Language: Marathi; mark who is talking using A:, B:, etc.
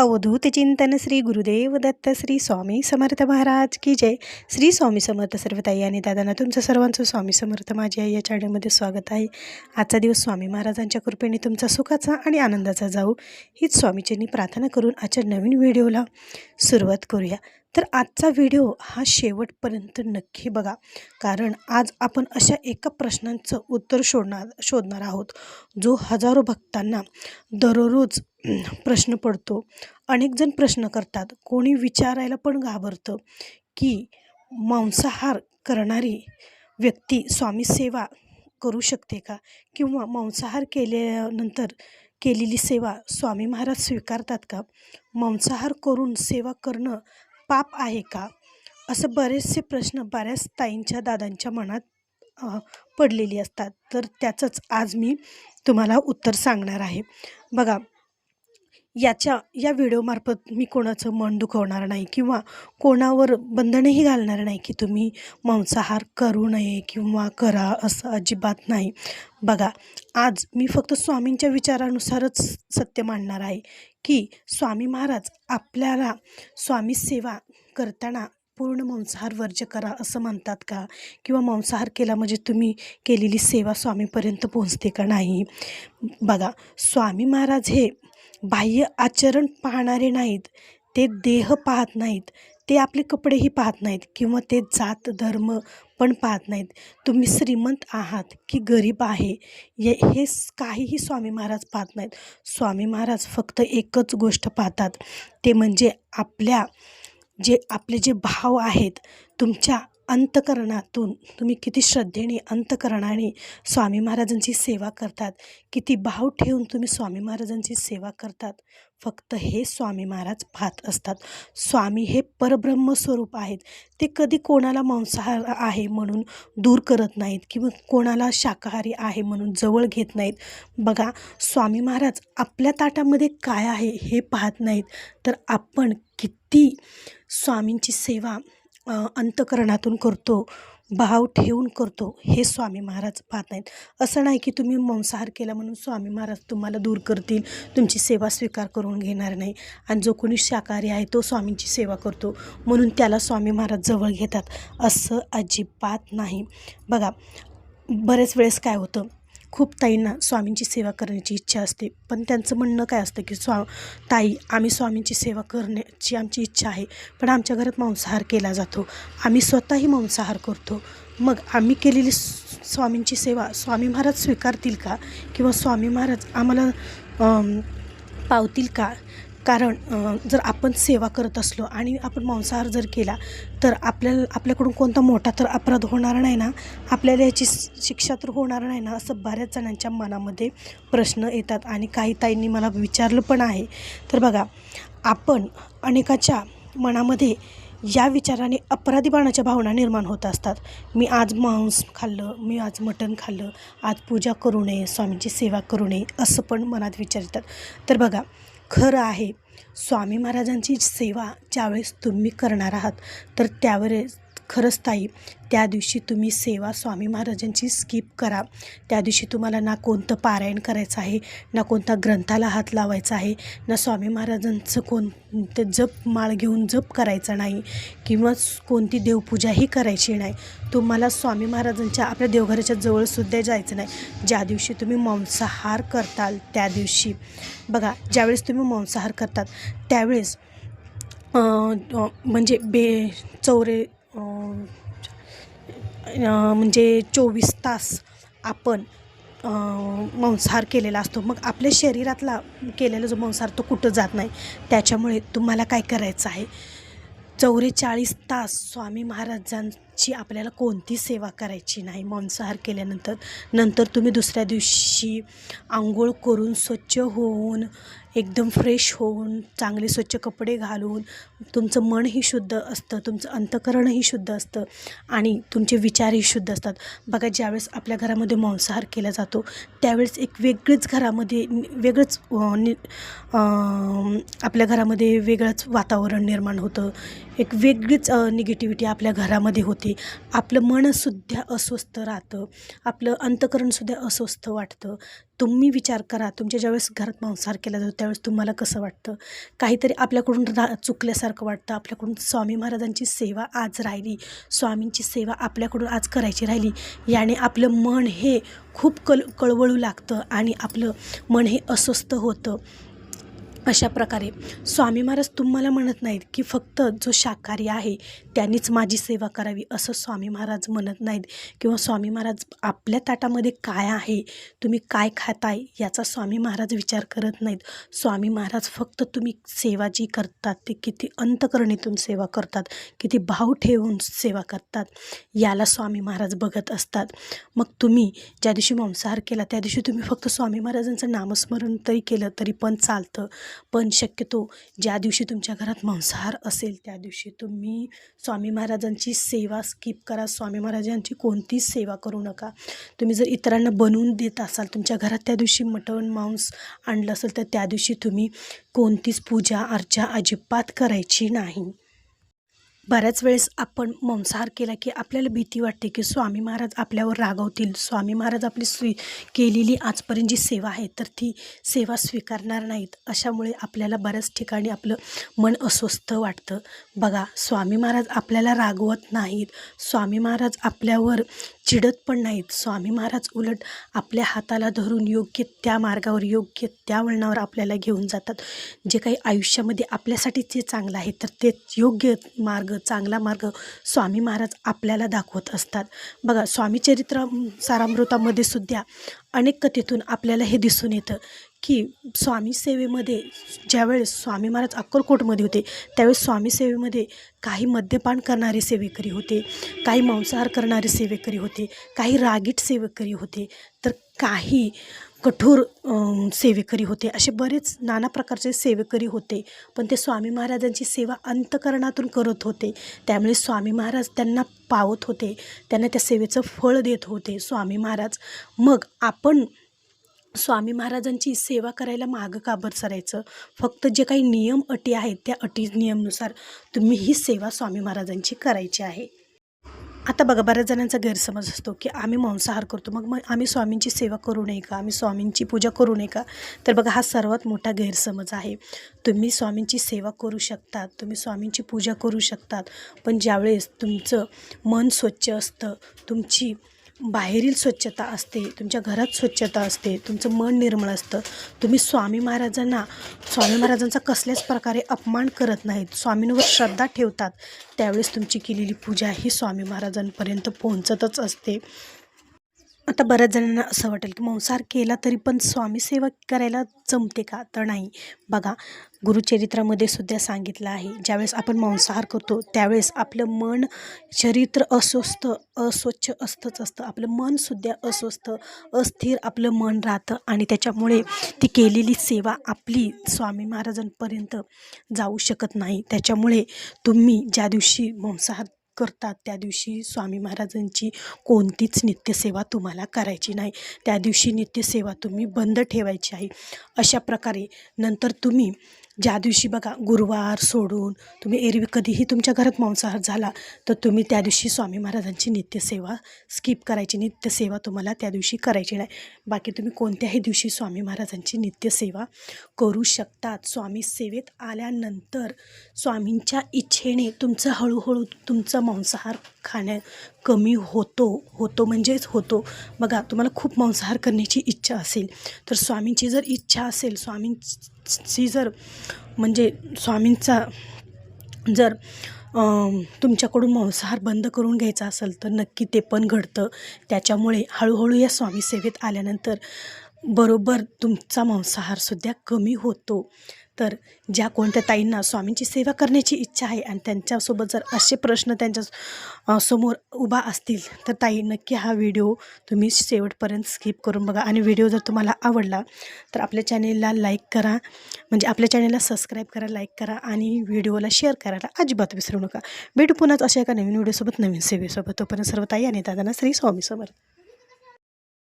A: अवधूत चिंतन श्री गुरुदेव दत्त श्री स्वामी समर्थ महाराज की जय. श्री स्वामी समर्थ सर्वताई आणि दादांना तुमचं सर्वांचं स्वामी समर्थ माझी आई या चॅनलमध्ये स्वागत आहे. आजचा दिवस स्वामी महाराजांच्या कृपेने तुमचा सुखाचा आणि आनंदाचा जाऊ. हीच स्वामीचींनी प्रार्थना करून आजच्या नवीन व्हिडिओला सुरुवात करूया. तर आजचा व्हिडिओ हा शेवटपर्यंत नक्की बघा. कारण आज आपण अशा एका प्रश्नांचं उत्तर शोधणार शोधणार आहोत. जो हजारो भक्तांना दररोज प्रश्न पडतो. अनेक जण प्रश्न करतात. कोणी विचारायला पण घाबरतं की मांसाहार करणारी व्यक्ती स्वामी सेवा करू शकते का? किंवा मांसाहार केल्यानंतर केलेली सेवा स्वामी महाराज स्वीकारतात का? मांसाहार करून सेवा करणं पाप आहे का? असं बरेचसे प्रश्न बऱ्याच ताईंच्या दादांच्या मनात पडलेली असतात. तर त्याचंच आज मी तुम्हाला उत्तर सांगणार आहे. बघा याच्या या व्हिडिओमार्फत मी कोणाचं मन दुखवणार नाही किंवा कोणावर बंधनही घालणार नाही की तुम्ही मांसाहार करू नये किंवा करा असं अजिबात नाही. बघा आज मी फक्त स्वामींच्या विचारानुसारच सत्य मांडणार आहे की स्वामी महाराज आपल्याला स्वामी सेवा करताना पूर्ण मांसाहार वर्ज्य करा असं म्हणतात का? किंवा मांसाहार केला म्हणजे तुम्ही केलेली सेवा स्वामीपर्यंत पोहोचते का नाही? बघा स्वामी महाराज हे बाह्य आचरण पाहणारे नाहीत. ते देह पाहत नाहीत. ते आपले कपडेही पाहत नाहीत किंवा ते जात धर्म पण पाहत नाहीत. तुम्ही श्रीमंत आहात की गरीब आहे ये हे काहीही स्वामी महाराज पाहत नाहीत. स्वामी महाराज फक्त एकच गोष्ट पाहतात. ते म्हणजे आपल्या जे आपले जे भाव आहेत तुमच्या अंतकरणातून तुम्ही किती श्रद्धेने अंतकरणाने स्वामी महाराजांची सेवा करतात किती भाव ठेवून तुम्ही स्वामी महाराजांची सेवा करतात फक्त हे स्वामी महाराज पाहत असतात. स्वामी हे परब्रह्म स्वरूप आहेत. ते कधी कोणाला मांसाहार आहे म्हणून दूर करत नाहीत किंवा कोणाला शाकाहारी आहे म्हणून जवळ घेत नाहीत. बघा स्वामी महाराज आपल्या ताटामध्ये काय आहे हे पाहत नाहीत. तर आपण किती स्वामींची सेवा अंतकरणातून करतो भाव ठेवून करतो हे स्वामी महाराज पाहत नाहीत असं नाही की तुम्ही मांसाहार केला म्हणून स्वामी महाराज तुम्हाला दूर करतील तुमची सेवा स्वीकार करून घेणार नाही आणि जो कोणी शाकाहारी आहे तो स्वामींची सेवा करतो म्हणून त्याला स्वामी महाराज जवळ घेतात. असं अजिबात नाही. बघा बरेच वेळेस काय होतं खूप ताईंना स्वामींची सेवा करण्याची इच्छा असते. पण त्यांचं म्हणणं काय असतं की स्वा ताई आम्ही स्वामींची सेवा करण्याची आमची इच्छा आहे पण आमच्या घरात मांसाहार केला जातो. आम्ही स्वतःही मांसाहार करतो. मग आम्ही केलेली स्वामींची सेवा स्वामी महाराज स्वीकारतील का? किंवा स्वामी महाराज आम्हाला पावतील का? कारण जर आपण सेवा करत असलो आणि आपण मांसाहार जर केला तर आपल्याला आपल्याकडून कोणता मोठा तर अपराध होणार नाही ना? आपल्याला याची शिक्षा तर होणार नाही ना? असं बऱ्याच जणांच्या मनामध्ये प्रश्न येतात आणि काही ताईंनी मला विचारलं पण आहे. तर बघा आपण अनेकाच्या मनामध्ये या विचाराने अपराधीपणाच्या भावना निर्माण होत असतात. मी आज मांस खाल्लं मी आज मटण खाल्लं आज पूजा करू नये स्वामींची सेवा करू नये असं पण मनात विचार येतात. तर बघा खरं आहे. स्वामी महाराजांची सेवा ज्यावेळेस तुम्ही करणार आहात तर त्यावेळेस खरंच ताई त्या दिवशी तुम्ही सेवा स्वामी महाराजांची स्किप करा. त्या दिवशी तुम्हाला ना कोणतं पारायण करायचं आहे ना कोणता ग्रंथाला हात लावायचा आहे ना स्वामी महाराजांचं कोणतं जप माळ घेऊन जप करायचा नाही किंवा कोणती देवपूजाही करायची नाही. तुम्हाला स्वामी महाराजांच्या आपल्या देवघराच्या जवळसुद्धा जायचं नाही. ज्या दिवशी तुम्ही मांसाहार करताल त्या दिवशी. बघा ज्यावेळेस तुम्ही मांसाहार करतात त्यावेळेस म्हणजे बे चौरे म्हणजे चोवीस तास आपण मांसाहार केलेला असतो. मग आपल्या शरीरातला केलेला जो मांसाहार तो कुठं जात नाही त्याच्यामुळे तुम्हाला काय करायचं आहे? चौवेचाळीस तास स्वामी ची आपल्याला कोणती सेवा करायची नाही? मांसाहार केल्यानंतर नंतर तुम्ही दुसऱ्या दिवशी आंघोळ करून स्वच्छ होऊन एकदम फ्रेश होऊन चांगले स्वच्छ कपडे घालून तुमचं मनही शुद्ध असतं तुमचं अंतकरणही शुद्ध असतं आणि तुमचे विचारही शुद्ध असतात. बघा ज्यावेळेस आपल्या घरामध्ये मांसाहार केला जातो त्यावेळेस एक वेगळीच घरामध्ये वेगळंच नि- आपल्या घरामध्ये वेगळंच वातावरण निर्माण होतं. एक वेगळीच निगेटिव्हिटी आपल्या घरामध्ये होते. सेवेमध्ये आपलं मनसुद्धा अस्वस्थ राहतं. आपलं अंतकरणसुद्धा अस्वस्थ वाटतं. तुम्ही विचार करा तुमच्या ज्यावेळेस घरात मांसाहार केला जातो त्यावेळेस तुम्हाला कसं वाटतं? काहीतरी आपल्याकडून रा चुकल्यासारखं वाटतं. आपल्याकडून स्वामी महाराजांची सेवा आज राहिली. स्वामींची सेवा आपल्याकडून आज करायची राहिली. याने आपलं मन हे खूप कल कळवळू लागतं आणि आपलं मन हे अस्वस्थ होतं. अशा प्रकारे. स्वामी महाराज तुम्हाला म्हणत नाहीत की फक्त जो शाकाहारी आहे त्यांनीच माझी सेवा करावी असं स्वामी महाराज म्हणत नाहीत. किंवा स्वामी महाराज आपल्या ताटामध्ये काय आहे तुम्ही काय खाताय याचा स्वामी महाराज विचार करत नाहीत. स्वामी महाराज फक्त तुम्ही सेवा जी करतात ते किती अंतकरणीतून सेवा करतात किती भाव ठेवून सेवा करतात याला स्वामी महाराज बघत असतात. मग तुम्ही ज्या दिवशी मांसाहार केला त्या दिवशी तुम्ही फक्त स्वामी महाराजांचं नामस्मरण तरी केलं तरी पण चालतं. पण शक्यतो ज्या दिवशी तुमच्या घरात मांसाहार असेल त्या दिवशी तुम्ही स्वामी महाराजांची सेवा स्किप करा. स्वामी महाराजांची कोणतीच सेवा करू नका. तुम्ही जर इतरांना बनवून देत असाल तुमच्या घरात त्या दिवशी मटण मांस आणलं असेल तर त्या दिवशी तुम्ही कोणतीच पूजा अर्चा अजिबात करायची नाही. बऱ्याच वेळेस आपण मांसाहार केला की आपल्याला भीती वाटते की स्वामी महाराज आपल्यावर रागवतील. स्वामी महाराज आपली स्वी केलेली आजपर्यंत जी सेवा आहे तर ती सेवा स्वीकारणार नाहीत. अशामुळे आपल्याला बऱ्याच ठिकाणी आपलं मन अस्वस्थ वाटतं. बघा स्वामी महाराज आपल्याला रागवत नाहीत. स्वामी महाराज आपल्यावर चिडत पण नाहीत. स्वामी महाराज उलट आपल्या हाताला धरून योग्य त्या मार्गावर योग्य त्या वळणावर आपल्याला घेऊन जातात. जे काही आयुष्यामध्ये आपल्यासाठी जे चांगलं आहे तर ते योग्य मार्ग चांगला मार्ग स्वामी महाराज आपल्याला दाखवत असतात. बघा स्वामी चरित्र सारामृतामध्ये सुद्धा अनेक कथेतून आपल्याला हे दिसून येतं की स्वामी सेवेमध्ये ज्यावेळेस स्वामी महाराज अक्कलकोटमध्ये होते त्यावेळेस स्वामी सेवेमध्ये काही मद्यपान करणारे सेवेकरी होते काही मांसाहार करणारे सेवेकरी होते काही रागीट सेवेकरी होते तर काही कठोर सेवेकरी होते असे बरेच नाना प्रकारचे सेवेकरी होते. पण ते स्वामी महाराजांची सेवा अंतकरणातून करत होते. त्यामुळे स्वामी महाराज त्यांना पावत होते त्यांना त्या सेवेचं फळ देत होते स्वामी महाराज. मग आपण स्वामी महाराजांची सेवा करायला मागं का बरं सरायचं? फक्त जे काही नियम अटी आहेत त्या अटी नियमनुसार तुम्ही ही सेवा स्वामी महाराजांची करायची आहे. आता बघा बऱ्याच जणांचा गैरसमज असतो की आम्ही मांसाहार करतो मग मग आम्ही स्वामींची सेवा करू नये का? आम्ही स्वामींची पूजा करू नये का? तर बघा हा सर्वात मोठा गैरसमज आहे. तुम्ही स्वामींची सेवा करू शकतात तुम्ही स्वामींची पूजा करू शकतात पण ज्यावेळेस तुमचं मन स्वच्छ असतं तुमची बाहेरील स्वच्छता असते तुमच्या घरात स्वच्छता असते तुमचं मन निर्मळ असतं. तुम्ही स्वामी महाराजांना स्वामी महाराजांचा कसल्याच प्रकारे अपमान करत नाहीत. स्वामींवर श्रद्धा ठेवतात. त्यावेळेस तुमची केलेली पूजा ही स्वामी महाराजांपर्यंत पोहोचतच असते. आता बऱ्याच जणांना असं वाटेल की मांसाहार केला तरी पण स्वामी सेवा करायला जमते का? तर नाही. बघा गुरुचरित्रामध्ये सुद्धा सांगितलं आहे ज्यावेळेस आपण मांसाहार करतो त्यावेळेस आपलं मन चरित्र अस्वस्थ अस्वच्छ असतंच असतं. आपलं मनसुद्धा अस्वस्थ अस्थिर आपलं मन राहतं आणि त्याच्यामुळे ती केलेली सेवा आपली स्वामी महाराजांपर्यंत जाऊ शकत नाही. त्याच्यामुळे तुम्ही ज्या दिवशी मांसाहार करतात. त्या दिवशी स्वामी महाराजांची कोणतीच नित्यसेवा तुम्हाला करायची नाही. त्या दिवशी नित्यसेवा तुम्ही बंद ठेवायची आहे. अशा प्रकारे नंतर तुम्ही ज्या दिवशी बघा गुरुवार सोडून तुम्ही एरवी कधीही तुमच्या घरात मांसाहार झाला तर तुम्ही त्या दिवशी स्वामी महाराजांची नित्यसेवा स्किप करायची. नित्यसेवा तुम्हाला त्या दिवशी करायची नाही. बाकी तुम्ही कोणत्याही दिवशी स्वामी महाराजांची नित्यसेवा करू शकतात. स्वामी सेवेत आल्यानंतर स्वामींच्या इच्छेने तुमचं हळूहळू तुमचं मांसाहार खाण्या कमी होतो होतो म्हणजेच होतो. बघा तुम्हाला खूप मांसाहार करण्याची इच्छा असेल तर स्वामींची जर इच्छा असेल स्वामींची जर म्हणजे स्वामींचा जर तुमच्याकडून मांसाहार बंद करून घ्यायचा असेल तर नक्की ते पण घडतं. त्याच्यामुळे हळूहळू या स्वामी सेवेत आल्यानंतर बरोबर तुमचा मांसाहारसुद्धा कमी होतो. तर ज्या कोणत्या ताईंना स्वामींची सेवा करण्याची इच्छा आहे आणि त्यांच्यासोबत जर असे प्रश्न त्यांच्यासमोर उभा असतील तर ताई नक्की हा व्हिडिओ तुम्ही शेवटपर्यंत स्किप करून बघा. आणि व्हिडिओ जर तुम्हाला आवडला तर आपल्या चॅनेलला लाईक करा म्हणजे आपल्या चॅनेलला सबस्क्राईब करा लाईक करा आणि व्हिडिओला शेअर करायला अजिबात विसरू नका. भेटू पुन्हाच अशा एका नवीन व्हिडिओसोबत नवीन सेवेसोबत. तोपर्यंत सर्व ताई आणि दादांना श्री स्वामी समर्थ